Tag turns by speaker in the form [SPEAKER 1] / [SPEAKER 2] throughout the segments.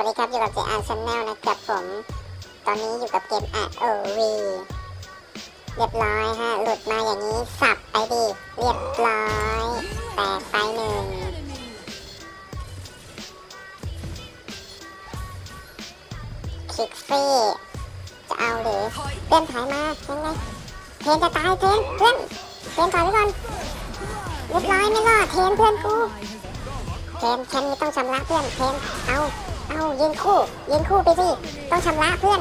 [SPEAKER 1] วัสดีครับ อยู่กับ JR Channel นะครับผม ตอนนี้อยู่กับเกม ROV เรียบร้อยฮะ หลุดมาอย่างนี้ สับไปดิ เรียบร้อย แตกไปหนึ่ง คลิกซี่จะเอาหรือเพื่อนถอยมายังไงเทนจะตายเทนเพื่อนเทนถอยไปก่อน เรียบร้อยไม่รอดเทนเพื่อนกู เทนแค่นี้ต้องชำระเพื่อนเทนเอาเอายืนคู่ยืนคู่ไปสิต้องชำระเพื่อน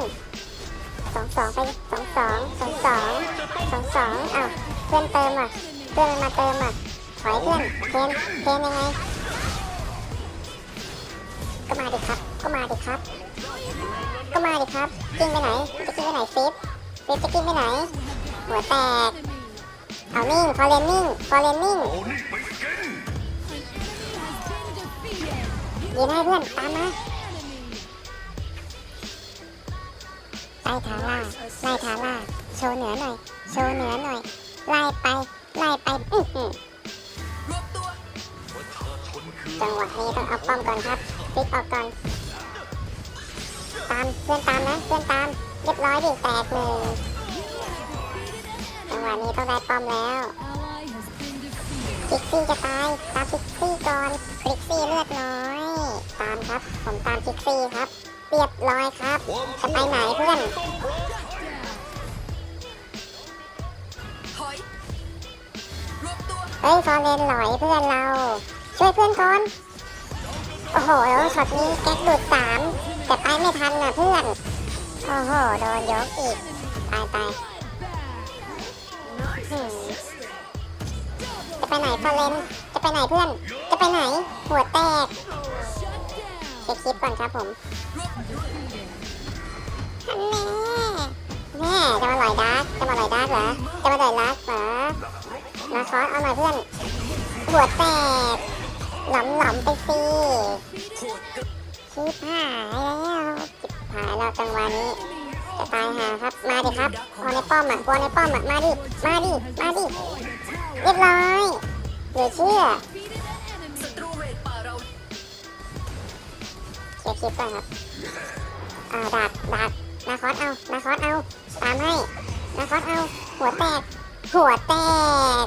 [SPEAKER 1] สองสองไปสองสองสองสองสองสองอ้าเพื่อนเติมอะเพื่อนมาเติมอะถอยเพื่อนเทนเทนยังไงก็มาดิครับ ก็มาดิครับ ก็มาดิครับกิ้งไปไหนจะกิ้งไปไหนฟิปฟิปจะกิ้งไปไหน หัวแตกเอานิ่งฟอร์เรนนิ่งฟอร์เรนนิ่ง ยืนให้เพื่อนตามมาไลทาร่าไล่ทาร่าโชว์เหนือหน่อยโชว์เหนือหน่อยไล่ไปไล่ไปอื้อหือจังหวะนี้ต้องเอาป้อมก่อนครับฟิกออกก่อนตามเพื่อนตามนะเพื่อนตามเรียบร้อยดิแตกหนึ่งจังหวะนี้ต้องได้ป้อมแล้วคลิกซี่จะตายตามคลิกซี่ก่อนคลิกซี่เลือด ผมตามคลิกซี่ครับ เรียบร้อยครับ จะไปไหนเพื่อนเฮ้ยฟอร์เรนหลอยเพื่อนเรา ช่วยเพื่อนก่อน โอ้โหช็อตนี้แก๊กดูดสามแต่ไปไม่ทันน่ะเพื่อน โอ้โห โดนยกอีก ตายตายหืมจะไปไหนฟอร์เรนจะไปไหนเพื่อน จะไปไหน หัวแตกเช็คคลิปก่อนครับผมแม่แม่จะมาลอยดาร์กจะมาลอยดาร์กเหรอจะมาลอยลักเหรอนาคอสเอาหน่อยเพื่อนหัวแตกหลอมหลอมๆไปสิชิบหายแล้วชิบหายแล้วจังหวะนี้จะตายหาครับ มาดิครับพอในป้อมอะพอในป้อมอะมาดิ มาดิ มาดิ เรียบร้อยเหลือเชื่อ เคลิปก่อนครับอ่าดักดักนาคอสเอานาคอสเอาตามให้นาคอสเอาหัวแตกหัวแตก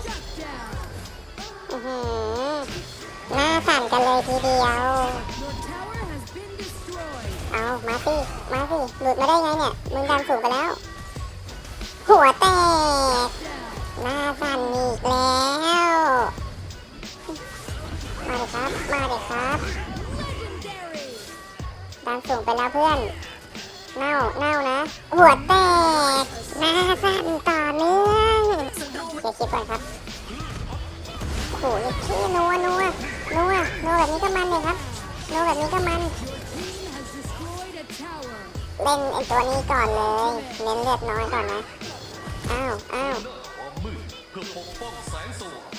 [SPEAKER 1] อือหือหน้าสั่นกันเลยทีเดียว เอามาสิมาสิหลุดมาได้ไงเนี่ยมึงดันสูงไปแล้ว หัวแตกหน้าสั่น สูงไปแล้วเพื่อน เน่าเน่านะ หัวแตกหน้าสั่นต่อเนื่องเดี๋ยวคิดก่อนครับโอ้โหขี้นัวนัวนัวนัวแบบนี้ก็มันเลยครับนัวแบบนี้ก็มันเล่นไอตัวนี้ก่อนเลย เน้นเลือดน้อยก่อนนะ อ้าวอ้าว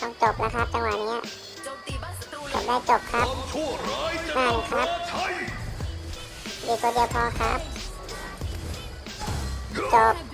[SPEAKER 1] ต้องจบแล้วครับจังหวะนี้จบได้จบครับ
[SPEAKER 2] อ่ายจะ
[SPEAKER 1] นั่นครับ
[SPEAKER 2] ใช้
[SPEAKER 1] ดีตัวเดียวพอครับ จบ